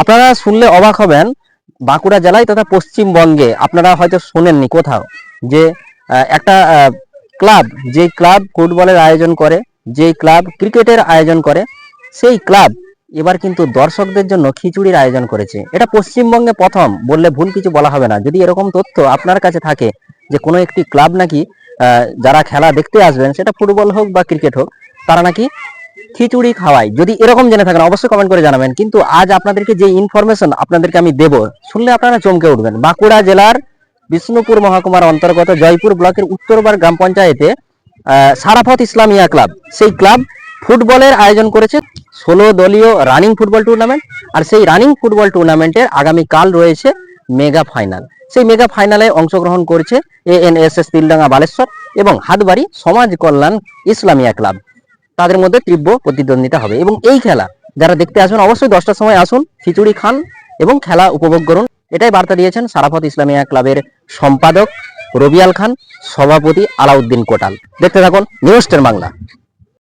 আপনারা শুনলে অবাক হবেন, বাঁকুড়া জেলায় তথা পশ্চিমবঙ্গে আপনারা হয়তো শোনেননি কোথাও যে একটা ক্লাব, যে ক্লাব ফুটবলের আয়োজন করে যেই ক্লাব ক্রিকেটের আয়োজন করে, সেই ক্লাব এবার কিন্তু দর্শকদের জন্য খিচুড়ির আয়োজন করেছে। এটা পশ্চিমবঙ্গে প্রথম, বললে ভুল কিছু বলা হবে না। যদি এরকম তথ্য আপনার কাছে থাকে যে কোনো একটি ক্লাব নাকি যারা খেলা দেখতে আসবেন, সেটা ফুটবল হোক বা ক্রিকেট হোক, তারা নাকি খিচুড়ি খাওয়ায় যদি এরকম জেনে থাকেন, অবশ্যই কমেন্ট করে জানাবেন। কিন্তু আজ আপনাদেরকে যে ইনফরমেশন আপনাদেরকে আমি দেব, শুনলে আপনারা চমকে উঠবেন। বাঁকুড়া জেলার বিষ্ণুপুর মহকুমার অন্তর্গত জয়পুর ব্লকের উত্তরবার গ্রাম পঞ্চায়েতে সারাফত ইসলামিয়া ক্লাব, সেই ক্লাব ফুটবলের আয়োজন করেছে ষোলো দলীয় রানিং ফুটবল টুর্নামেন্ট আর সেই রানিং ফুটবল টুর্নামেন্টের আগামী কাল রয়েছে মেগা ফাইনাল। সেই মেগা ফাইনালে অংশগ্রহণ করছে এএনএসএস তিলডাঙ্গা বালেশ্বর এবং হাতবাড়ি সমাজ কল্যাণ ইসলামিয়া ক্লাব। তাদের মধ্যে তীব্র প্রতিদ্বন্দ্বিতা হবে। এবং এই খেলা যারা দেখতে আসবেন, অবশ্যই দশটার সময় আসুন, খিচুড়ি খান এবং খেলা উপভোগ করুন। এটাই বার্তা দিয়েছেন সারাফত ইসলামিয়া ক্লাবের সম্পাদক রবিয়াল খান, সভাপতি আলাউদ্দিন কোটাল। দেখতে থাকুন নিউজ বাংলা।